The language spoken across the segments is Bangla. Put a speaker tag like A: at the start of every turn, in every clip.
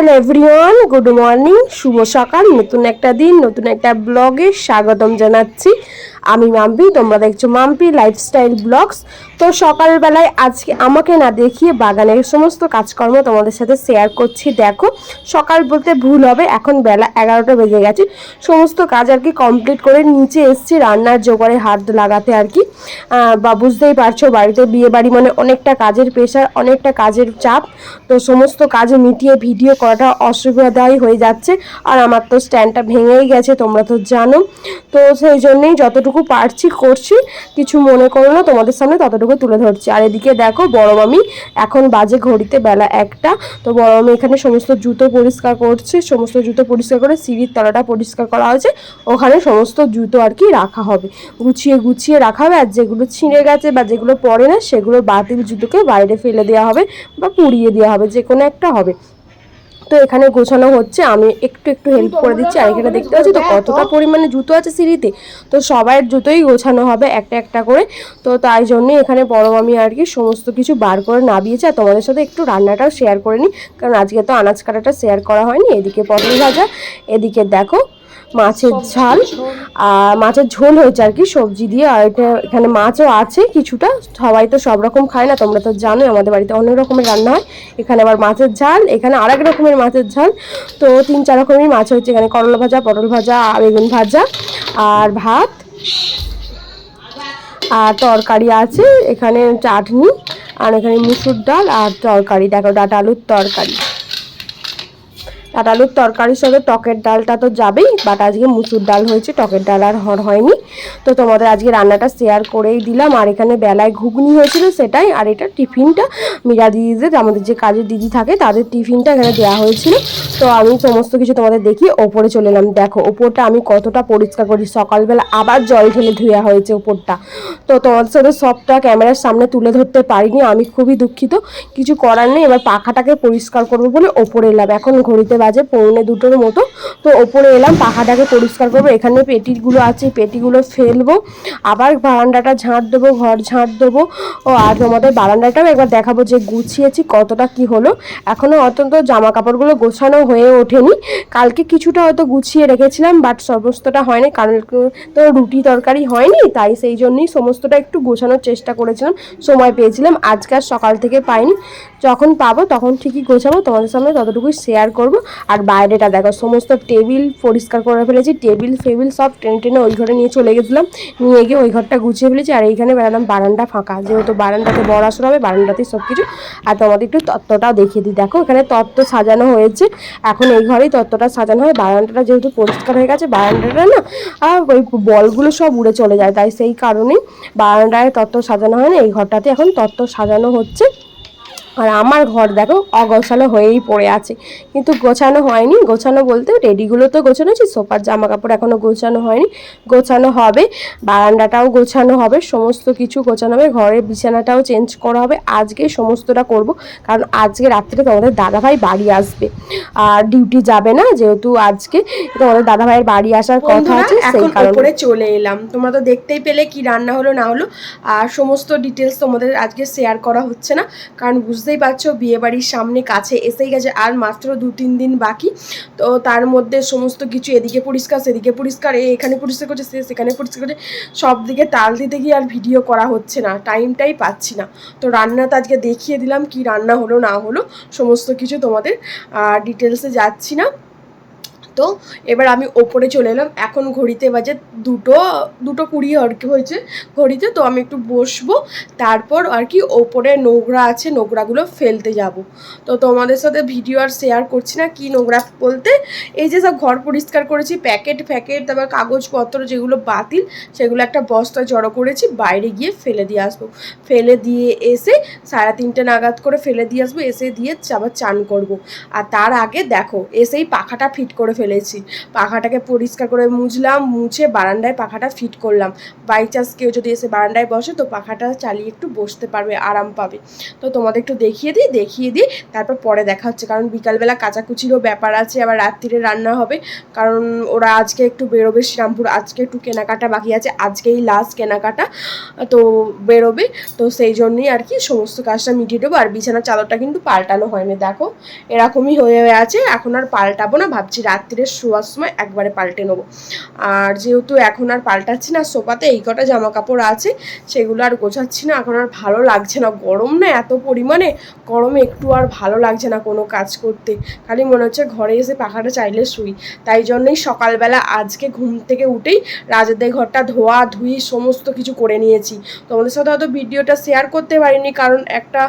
A: হ্যালো এভরিওয়ান গুড মর্নিং শুভ সকাল নতুন একটা দিন নতুন একটা ব্লগে স্বাগতম জানাচ্ছি। আমি মাম্পি, তোমরা দেখছ মাম্পি লাইফস্টাইল ব্লগস তো সকালবেলায় আজকে আমাকে না দেখিয়ে বাগানের সমস্ত কাজকর্ম তোমাদের সাথে শেয়ার করছি, দেখো। সকাল বলতে ভুল হবে, এখন বেলা এগারোটা বেজে গেছে। সমস্ত কাজ আর কি কমপ্লিট করে নিচে এসছি, রান্নার জোগাড়ে হাত লাগাতে আর কি। বা বুঝতেই পারছ, বাড়িতে বিয়ে বাড়ি মানে অনেকটা কাজের প্রেশার অনেকটা কাজের চাপ। তো সমস্ত কাজ মিটিয়ে ভিডিও করাটা অসুবিধাই হয়ে যাচ্ছে। আর আমার তো স্ট্যান্ডটা ভেঙেই গেছে, তোমরা তো জানো। তো সেই জন্যেই যতটুকু পারছি, করছি, কিছু মনে করো না, তোমাদের সামনে ততটুকু তুলে ধরছি। আর এদিকে দেখো, বড় মামি, এখন বাজে ঘড়িতে বেলা একটা, তো বড় মামি এখানে সমস্ত জুতো পরিষ্কার করছে, সমস্ত জুতো পরিষ্কার করে সিঁড়ির তলাটা পরিষ্কার করা হয়েছে, ওখানে সমস্ত জুতো আর কি রাখা হবে। গুছিয়ে গুছিয়ে রাখা হবে, আর যেগুলো ছিঁড়ে গেছে বা যেগুলো পড়ে না, সেগুলো বাতিল জুতোকে বাইরে ফেলে দেওয়া হবে বা পুড়িয়ে দেওয়া হবে, যে কোনো একটা হবে। তো এখানে গোছানো হচ্ছে। আমি একটু একটু হেল্প করে দিচ্ছি। আর এখানে দেখতে পাচ্ছি? তো কতটা পরিমাণে জুতো আছে সিঁড়িতে? তো সবাই জুতোই গোছানো হবে একটা একটা করে। তো তাই জন্যই এখানে বড় মামি আর কি সমস্ত কিছু বার করে নামিয়েছে। আর তোমাদের সাথে একটু রান্নাটাও শেয়ার করে নিই। কারণ আজকে তো আনাজ কাটাটা শেয়ার করা হয়নি। এদিকে পটল ভাজা এদিকে দেখো মাছের ঝাল আর মাছের ঝোল হয়েছে আর কি সবজি দিয়ে। আর এটা এখানে মাছও আছে কিছুটা সবাই তো সব রকম খায় না তোমরা তো জানো আমাদের বাড়িতে অনেক রকমের রান্না হয়। এখানে আবার মাছের ঝাল এখানে আরেক রকমের মাছের ঝাল। তো তিন চার রকমের মাছ হচ্ছে এখানে করলা ভাজা পটল ভাজা বেগুন ভাজা আর ভাত আর তরকারি আছে এখানে চাটনি আর এখানে মুসুর ডাল আর তরকারি। দেখো ডাটা আলুর তরকারি। ডাটা আলুর তরকারির সঙ্গে টকের ডালটা তো যাবেই বাট আজকে মুসুর ডাল হয়েছে, টকের ডাল আর হর হয়নি। তো তোমাদের আজকে রান্নাটা শেয়ার করেই দিলাম। আর এখানে বেলায় ঘুগনি হয়েছিল সেটাই, আর এটা টিফিনটা। মীরা দিদিদের, আমাদের যে কাজের দিদি থাকে, তাদের টিফিনটা এখানে দেওয়া হয়েছিল। তো আমি সমস্ত কিছু তোমাদের দেখি, ওপরে চলে এলাম। দেখো, ওপরটা আমি কতটা পরিষ্কার করি। সকালবেলা আবার জল ঢেলে ধুয়া হয়েছে ওপরটা। তো তোমাদের সাথে সবটা ক্যামেরার সামনে তুলে ধরতে পারিনি, আমি খুবই দুঃখিত। কিছু করার নেই, এবার পাখাটাকে পরিষ্কার করব বলে ওপরে এলাম। এখন ঘড়িতে বাজে পৌনে দুটোর মতো। তো ওপরে এলাম, পাখাটাকে পরিষ্কার করব। এখানে পেটিগুলো আছে, পেটিগুলো ফেলব, আবার বারান্দাটা ঝাঁট দেবো, ঘর ঝাঁট দেবো। ও, আর তোমাদের বারান্দাটাও একবার দেখাবো যে গুছিয়েছি, কতটা কি হলো। এখনও অত্যন্ত জামা কাপড়গুলো গোছানো হয়ে ওঠেনি। কালকে কিছুটা হয়তো গুছিয়ে রেখেছিলাম, বাট সমস্তটা হয়নি। কারণ তো রুটি তরকারি হয়নি, তাই সেই জন্যই সমস্তটা একটু গোছানোর চেষ্টা করেছিলাম। সময় পেয়েছিলাম, আজকে আর সকাল থেকে পাইনি। যখন পাবো তখন ঠিকই গোছাবো, তোমাদের সামনে ততটুকুই শেয়ার করব। আর বাইরেটা দেখো, সমস্ত টেবিল পরিষ্কার করে ফেলেছি, টেবিল, ফেবিল সব টেনে টেনে ওই ঘরে নিয়ে চলে গেছিলাম নিয়ে গিয়ে ওই ঘরটা গুছিয়ে ফেলেছি, আর এইখানে বেড়ালাম, বারান্দা ফাঁকা। যেহেতু বারান্দাতে বড় আসর হবে, বারান্দাতেই সব কিছু আর তোমাদের একটু তত্ত্বটাও দেখিয়ে দিই। দেখো, এখানে তত্ত্ব সাজানো হয়েছে। এখন এই ঘরেই তত্ত্বটা সাজানো হয়। বারান্দাটা যেহেতু পরিষ্কার হয়ে গেছে, বারান্দাটা না আর ওই বলগুলো সব উড়ে চলে যায়। তাই সেই কারণেই বারান্দায় তত্ত্ব সাজানো হয় না এই ঘরটাতে এখন তত্ত্ব সাজানো হচ্ছে। আর আমার ঘর দেখো অগোছালো হয়েই পড়ে আছে। কিন্তু গোছানো হয়নি। গোছানো বলতে রেডিগুলো তো গোছানো আছে সোফার জামা কাপড় এখনও গোছানো হয়নি। গোছানো হবে বারান্দাটাও গোছানো হবে সমস্ত কিছু গোছানো হবে ঘরের বিছানাটাও চেঞ্জ করা হবে। আজকে সমস্তটা করব কারণ আজকে রাত্রে তোমাদের দাদাভাই বাড়ি আসবে। আর ডিউটি যাবে না যেহেতু আজকে তোমাদের দাদাভাইয়ের বাড়ি আসার কথা আছে সেই কারণে উপরে চলে এলাম। তোমরা তো দেখতেই পেলে কি রান্না হলো না হলো আর সমস্ত ডিটেলস তোমাদের আজকে শেয়ার করা হচ্ছে না কারণ বুঝতেই পারছ বিয়ে বাড়ির সামনে কাছে এসেই গেছে আর মাত্র দু তিন দিন বাকি। তো তার মধ্যে সমস্ত কিছু এদিকে পরিষ্কার, সেদিকে পরিষ্কার এখানে পরিষ্কার করছে, সে সেখানে পরিষ্কার করছে। সব দিকে তাল দিতে গিয়ে আর ভিডিও করা হচ্ছে না টাইমটাই পাচ্ছি না। তো রান্না তো আজকে দেখিয়ে দিলাম, কি রান্না হলো না হলো, সমস্ত কিছু তোমাদের ডিটেলসে যাচ্ছি না। তো এবার আমি ওপরে চলে এলাম। এখন ঘড়িতে বাজে দুটো দুটো কুড়ি আর কি হয়েছে ঘড়িতে, তো আমি একটু বসবো। তারপর আর কি ওপরে নোংরা আছে, নোংরাগুলো ফেলতে যাব। তো তোমাদের সাথে ভিডিও আর শেয়ার করছি না, কি নোংরা বলতে? এই যে সব ঘর পরিষ্কার করেছি, প্যাকেট, ফ্যাকেট, তারপর কাগজপত্র যেগুলো বাতিল, সেগুলো একটা বস্তা জড়ো করেছি, বাইরে গিয়ে ফেলে দিয়ে আসব। ফেলে দিয়ে এসে সাড়ে তিনটে নাগাদ করে ফেলে দিয়ে আসব, এসে দিয়ে আবার চান করব। আর তার আগে দেখো, এসেই পাখাটা ফিট করে ফেলে
B: ফেলেছি। পাখাটাকে পরিষ্কার করে মুছলাম, মুছে বারান্দায় পাখাটা ফিট করলাম। বাই চান্স কেউ যদি এসে বারান্দায় বসে তো পাখাটা চালিয়ে একটু বসতে পারবে, আরাম পাবে। তো তোমাদের একটু দেখিয়ে দিই দেখিয়ে দিই, তারপর পরে দেখা হচ্ছে। কারণ বিকালবেলা কাচাকুচিরও ব্যাপার আছে, আবার রাত্রিরে রান্না হবে। কারণ ওরা আজকে একটু বেরোবে শ্রীরামপুর, আজকে একটু কেনাকাটা বাকি আছে, আজকেই লাস্ট কেনাকাটা। তো বেরোবে, তো সেই জন্যই আর কি সমস্ত কাজটা মিটিয়ে দেবো। আর বিছানার চাদরটা কিন্তু পাল্টানো হয়নি, দেখো। এরকমই হয়ে আছে, এখন আর পাল্টাবো না, ভাবছি রাত্রিরে শোয়ার সময় একবারে পাল্টে নেব। আর যেহেতু এখন আর পাল্টাচ্ছি না সোফাতে, এই কটা জামা কাপড় আছে, সেগুলো আর গোছাচ্ছি না। এখন আর ভালো লাগছে না। গরম না এত পরিমাণে, গরমে একটু আর ভালো লাগছে না কোনো কাজ করতে। খালি মনে হচ্ছে ঘরে এসে পাখাটা চাইলে শুই। তাই জন্যই সকালবেলা আজকে ঘুম থেকে উঠেই রাজাদের ঘরটা ধোয়া, ধুই, সমস্ত কিছু করে নিয়েছি। তোমাদের সাথে হয়তো ভিডিওটা শেয়ার করতে পারিনি, কারণ একটা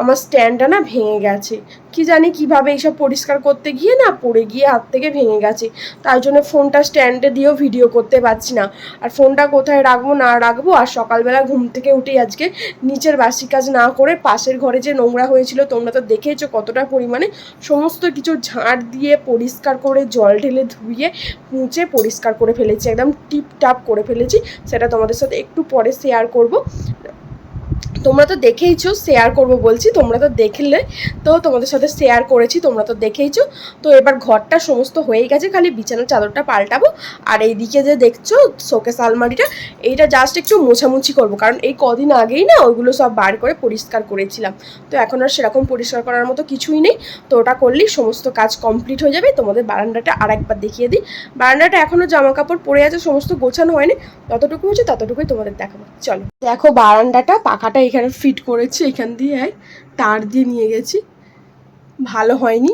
B: আমার স্ট্যান্ডটা না ভেঙে গেছে। কি জানি কীভাবে এইসব পরিষ্কার করতে গিয়ে না পড়ে গিয়ে হাত থেকে ভেঙে গেছে। তাই জন্য ফোনটা স্ট্যান্ডে দিয়েও ভিডিও করতে পারছি না। আর ফোনটা কোথায় রাখব, না রাখব? আর সকালবেলা ঘুম থেকে উঠেই আজকে নিচের বাসি কাজ না করে পাশের ঘরে যে নোংরা হয়েছিল, তোমরা তো দেখেছ কতটা পরিমাণে সমস্ত কিছু ঝাড় দিয়ে পরিষ্কার করে জল ঢেলে ধুয়ে মুছে পরিষ্কার করে ফেলেছি, একদম টিপটাপ করে ফেলেছি। সেটা তোমাদের সাথে একটু পরে শেয়ার করব। তোমরা তো দেখেইছো শেয়ার করব বলছি, তোমরা তো দেখলে তো তোমাদের সাথে শেয়ার করেছি, তোমরা তো দেখেইছো। তো এবার ঘরটা সমস্ত হয়ে গেছে, খালি বিছানার চাদরটা পাল্টাবো। আর এইদিকে যে দেখছ, শোকেস আলমারিটা, এইটা জাস্ট একটু মোছামুছি করব, কারণ এই কদিন আগেই না ওইগুলো সব বার করে পরিষ্কার করেছিলাম। তো এখন আর সেরকম পরিষ্কার করার মতো কিছুই নেই, তো ওটা করলেই সমস্ত কাজ কমপ্লিট হয়ে যাবে। তোমাদের বারান্দাটা আর একবার দেখিয়ে দিই। বারান্দাটা এখনও জামা কাপড় পরে আছে, সমস্ত গোছানো হয়নি ততটুকু হচ্ছে ততটুকুই তোমাদের দেখাবো। চলো। দেখো বারান্দাটা, পাখাটা এখানে ফিট করেছি, এখান দিয়ে তার দিয়ে নিয়ে গেছি। ভালো হয়নি।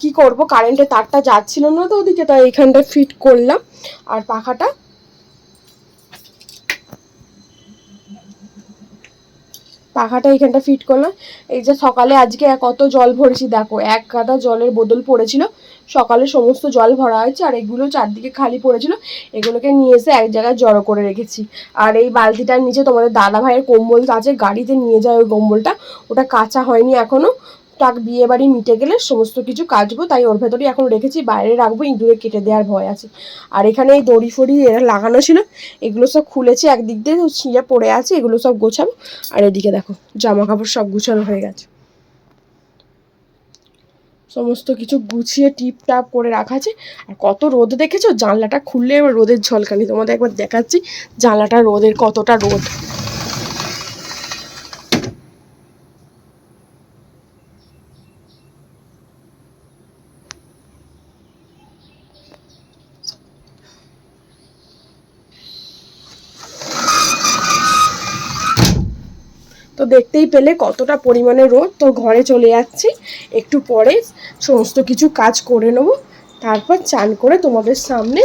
B: কি করব? কারেন্টের তারটা যাচ্ছিল না তো ওদিকে, তাই এখানটা ফিট করলাম। আর পাখাটা পাখাটা এখানটা ফিট করলাম। এই যে সকালে আজকে কত জল ভরেছি দেখো, এক গাদা জলের বোতল পড়েছিল। সকালে সমস্ত জল ভরা হয়েছে আর এগুলো চারদিকে খালি পড়েছিল। এগুলোকে নিয়ে এসে এক জায়গায় জড়ো করে রেখেছি। আর এই বালতিটার নিচে তোমাদের দাদা ভাইয়ের কম্বল আছে, গাড়িতে নিয়ে যায় ওই কম্বলটা। ওটা কাঁচা হয়নি এখনও টাক বিয়ে বাড়ি মিটে গেলে সমস্ত কিছু কাচবো, তাই ওর ভেতরেই এখন রেখেছি, বাইরে রাখব, ইঁদুরে কেটে দেওয়ার ভয় আছে। আর এখানে এই দড়ি ফড়ি এরা লাগানো ছিল, এগুলো সব খুলেছে, একদিক দিয়ে ছিঁড়ে পড়ে আছে, এগুলো সব গোছাবো। আর এদিকে দেখো জামা কাপড় সব গুছানো হয়ে গেছে। সমস্ত কিছু গুছিয়ে টিপ টাপ করে রাখা আছে। আর কত রোদ দেখেছ? জানলাটা খুললে এবার রোদের ঝলকানি। তোমাদের একবার দেখাচ্ছি, জানলাটা রোদের কতটা রোদ। দেখতেই পেলে কতটা পরিমাণে রোদ। তো ঘরে চলে যাচ্ছি। একটু পরে সমস্ত কিছু কাজ করে নেব। তারপর চান করে তোমাদের সামনে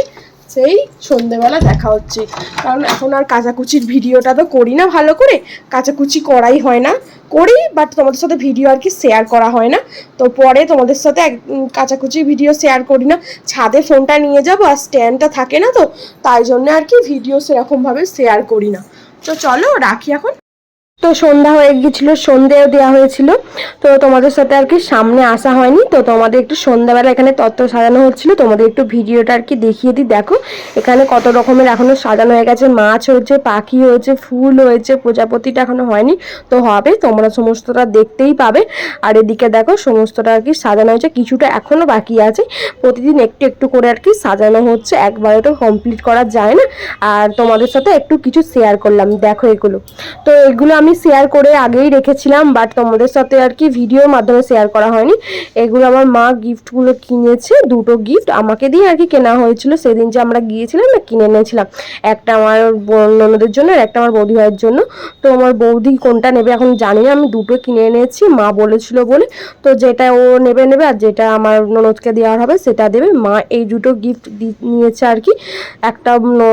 B: সেই সন্ধেবেলা দেখা হচ্ছে। কারণ এখন আর কাচাকুচির ভিডিওটা তো করি না ভালো করে। কাচাকুচি করাই হয় না। করি বাট তোমাদের সাথে ভিডিও আর কি শেয়ার করা হয় না। তো পরে তোমাদের সাথে এক কাচাকুচি ভিডিও শেয়ার করি না। ছাদে ফোনটা নিয়ে যাব আর স্ট্যান্ডটা থাকে না তো, তাই জন্য আর কি ভিডিও সেরকমভাবে শেয়ার করি না। তো চলো রাখি এখন। তো সন্ধ্যা হয়ে গিয়েছিল, সন্ধেও দেওয়া হয়েছিল। তো তোমাদের সাথে আর কি সামনে আসা হয়নি। তো তোমাদের একটু সন্ধ্যাবেলা এখানে তত্ত্ব সাজানো হচ্ছিল। তোমাদের একটু ভিডিওটা আর কি দেখিয়ে দিই। দেখো, এখানে কত রকমের এখনও সাজানো হয়ে গেছে। মাছ হয়েছে, পাখি হয়েছে, ফুল হয়েছে, প্রজাপতিটা এখনও হয়নি। তো হবে, তোমরা সমস্তটা দেখতেই পাবে। আর এদিকে দেখো, সমস্তটা আর কি সাজানো হয়েছে। কিছুটা এখনও বাকি আছে। প্রতিদিন একটু একটু করে আর কি সাজানো হচ্ছে। একবারে তো কমপ্লিট করা যায় না। আর তোমাদের সাথে একটু কিছু শেয়ার করলাম। দেখো এগুলো। তো এগুলো আমি শেয়ার করে আগেই রেখেছিলাম বাট তোমাদের সাথে আর কি ভিডিওর মাধ্যমে শেয়ার করা হয়নি। এগুলো আমার মা গিফটগুলো কিনেছে, দুটো গিফট আমাকে দিয়ে আর কি কেনা হয়েছিল, সেদিন যে আমরা গিয়েছিলাম না, কিনে নিয়েছিলাম একটা আমার ননদের জন্য আর একটা আমার বৌদি ভাইয়ের জন্য। তো আমার বৌদি কোনটা নেবে এখন জানি না, আমি দুটো কিনে এনেছি, মা বলেছিল বলে। তো যেটা ও নেবে নেবে, আর যেটা আমার ননদকে দেওয়ার হবে, সেটা দেবে। মা এই দুটো গিফট নিয়েছে আর কি, একটা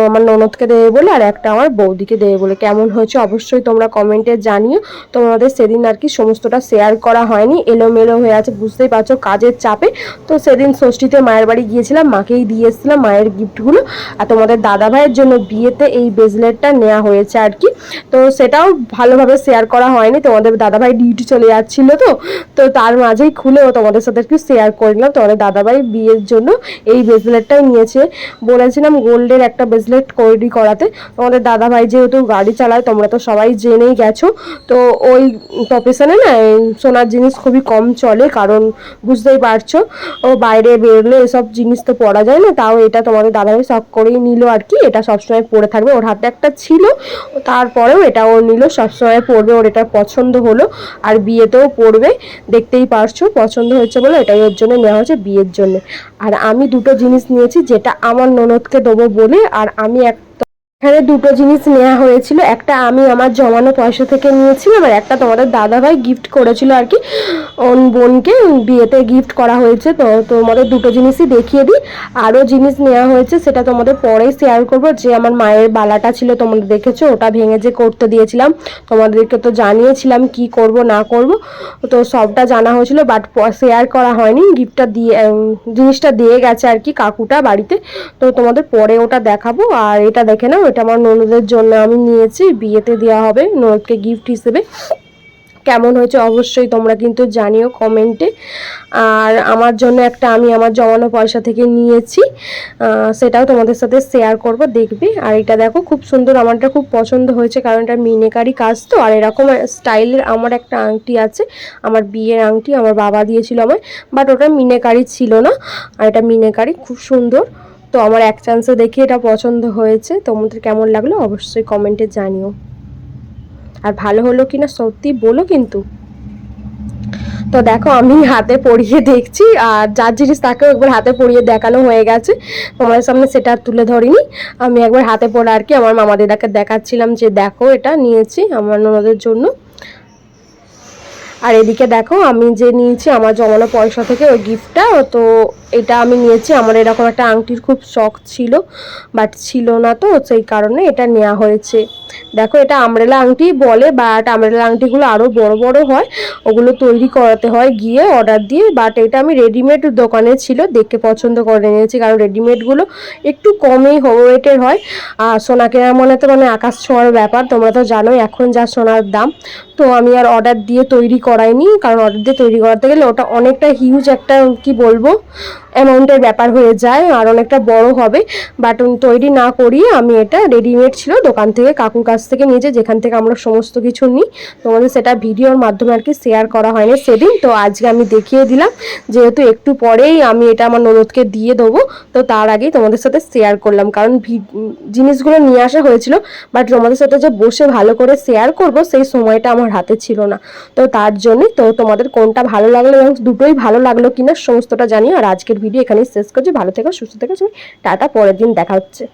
B: আমার ননদকে দেবে বলে, আর একটা আমার বৌদিকে দেবে বলে। কেমন হয়েছে অবশ্যই তোমরা কমেন্টে
A: কমেন্টে জানিও। তোমাদের সেদিন আর কি সমস্তটা শেয়ার করা হয়নি। এলোমেলো হয়ে আছে, বুঝতেই পারছ কাজের চাপে। তো সেদিন ষষ্ঠীতে মায়ের বাড়ি গিয়েছিলাম, মাকেই দিয়ে এসেছিলাম মায়ের গিফটগুলো আর তোমাদের দাদা ভাইয়ের জন্য বিয়েতে এই ব্রেসলেটটা নেওয়া হয়েছে আর কি। তো সেটাও ভালোভাবে শেয়ার করা হয়নি। তোমাদের দাদাভাই ডিউটি চলে যাচ্ছিল তো। তো তার মাঝেই খুলেও তোমাদের সাথে একটু শেয়ার করে নিলাম। তোমাদের দাদাভাই বিয়ের জন্য এই ব্রেসলেটটাই নিয়েছে। বলেছিলাম গোল্ডের একটা ব্রেসলেট তৈরি করাতে। তোমাদের দাদাভাই যেহেতু গাড়ি চালায়, তোমরা তো সবাই জেনেই গেছো। তো ওই প্রফেশনে না সোনার জিনিস খুবই কম চলে, কারণ বুঝতেই পারছ, ও বাইরে বেরোলে এসব জিনিস তো পরা যায় না, তাও এটা তোমাদের দাদাভাই শখ করেই নিল আর কি, এটা সবসময় পরে থাকবে। ওর হাতে একটা ছিল, তারপরেও এটা ও নিল, সবসময় পরবে, ওর এটা পছন্দ হলো, আর বিয়েতেও পরবে, দেখতেই পারছ, পছন্দ হয়েছে বলে এটাই ওর জন্য নেওয়া হয়েছে বিয়ের জন্য। আর আমি দুটো জিনিস নিয়েছি, যেটা আমার ননদকে দেবো বলে, আর আমি এক এখানে দুটো জিনিস নেওয়া হয়েছিল। একটা আমি আমার জমানো পয়সা থেকে নিয়েছিলাম আর একটা তোমাদের দাদাভাই গিফট করেছিল আর কি। ওর বোনকে বিয়েতে গিফট করা হয়েছে। তো তোমাদের দুটো জিনিসই দেখিয়ে দিই। আরও জিনিস নেওয়া হয়েছে, সেটা তোমাদের পরেই শেয়ার করব। যে আমার মায়ের বালাটা ছিল, তোমরা দেখেছ, ওটা ভেঙে যে করতে দিয়েছিলাম। তোমাদেরকে তো জানিয়েছিলাম কি করব, না করব। তো সবটা জানা হয়েছিল বাট শেয়ার করা হয়নি। গিফটটা দিয়ে জিনিসটা দিয়ে গেছে আর কি কাকুটা বাড়িতে। তো তোমাদের পরে ওটা দেখাবো। আর এটা দেখে নাও এটা আমার ননদের জন্য আমি নিয়েছি। বিয়েতে দেওয়া হবে ননদকে গিফট হিসেবে। কেমন হয়েছে অবশ্যই তোমরা কিন্তু জানিও কমেন্টে। আর আমার জন্য একটা আমি আমার জমানো পয়সা থেকে নিয়েছি। সেটাও তোমাদের সাথে শেয়ার করব, দেখবে। আর এটা দেখো, খুব সুন্দর, আমারটা খুব পছন্দ হয়েছে, কারণ এটা মিনেকারি কাজ তো। আর এরকম স্টাইলের আমার একটা আংটি আছে, আমার বিয়ের আংটি, আমার বাবা দিয়েছিল আমায়। বাট ওটা মিনেকারি ছিল না। আর এটা মিনেকারি, খুব সুন্দর। তো আমার এক চান্সে দেখে এটা পছন্দ হয়েছে। তোমাদের কেমন লাগল অবশ্যই কমেন্টে জানিও। আর ভালো হলো কি না সত্যি বলো কিন্তু। তো দেখো, আমি হাতে পরিয়ে দেখছি, আর যার জিনিস তাকেও একবার হাতে পরিয়ে দেখানো হয়ে গেছে। তোমাদের সামনে সেটা আর তুলে ধরিনি। আমি একবার হাতে পরে আর কি, আমার মামা দিদাকে দেখাচ্ছিলাম যে দেখো এটা নিয়েছি আমার ননদের জন্য। আর এদিকে দেখো, আমি যে নিয়েছি আমার জমানো পয়সা থেকে ওই গিফটটা তো এটা আমি নিয়েছি। আমার এরকম একটা আংটির খুব শখ ছিল বাট ছিল না তো, সেই কারণে এটা নেওয়া হয়েছে। দেখো, এটা আমরেলা আংটি বলে বাট আমরেলা আংটিগুলো আরও বড় বড় হয়। ওগুলো তৈরি করাতে হয় গিয়ে অর্ডার দিয়ে বাট এটা আমি রেডিমেড দোকানে ছিল দেখে পছন্দ করে নিয়েছি, কারণ রেডিমেডগুলো একটু কমই ওয়েটের হয়। আর সোনা কেনার মনে তো মানে আকাশ ছোঁয়ার ব্যাপার, তোমরা তো জানোই এখন যা সোনার দাম। তো আমি আর অর্ডার দিয়ে তৈরি করাইনি, কারণ অর্ডার দিয়ে তৈরি করাতে গেলে ওটা অনেকটা হিউজ একটা, কি বলব অ্যামাউন্টের ব্যাপার হয়ে যায়, আর অনেকটা বড় হবে। বাট তৈরি না করিয়ে আমি এটা রেডিমেড ছিল, দোকান থেকে, কাকুর কাছ থেকে নিয়েছে, যেখান থেকে আমরা সমস্ত কিছু নিই। তোমাদের সেটা ভিডিওর মাধ্যমে আর কি শেয়ার করা হয়নি সেদিন, তো আজকে আমি দেখিয়ে দিলাম। যেহেতু একটু পরেই আমি এটা আমার ননদকে দিয়ে দেবো, তো তার আগেই তোমাদের সাথে শেয়ার করলাম। কারণ জিনিসগুলো নিয়ে আসা হয়েছিল বাট তোমাদের সাথে যে বসে ভালো করে শেয়ার করব, সেই সময়টা আমার হাতে ছিল না। তো তার জন্যই, তো তোমাদের কোনটা ভালো লাগল এবং দুটোই ভালো লাগল কিনা, সমস্তটা জানিও। আর আজকের ভিডিও এখানেই শেষ করছি। ভালো থেকো সুস্থ থেকো টাটা পরের দিন দেখা হচ্ছে।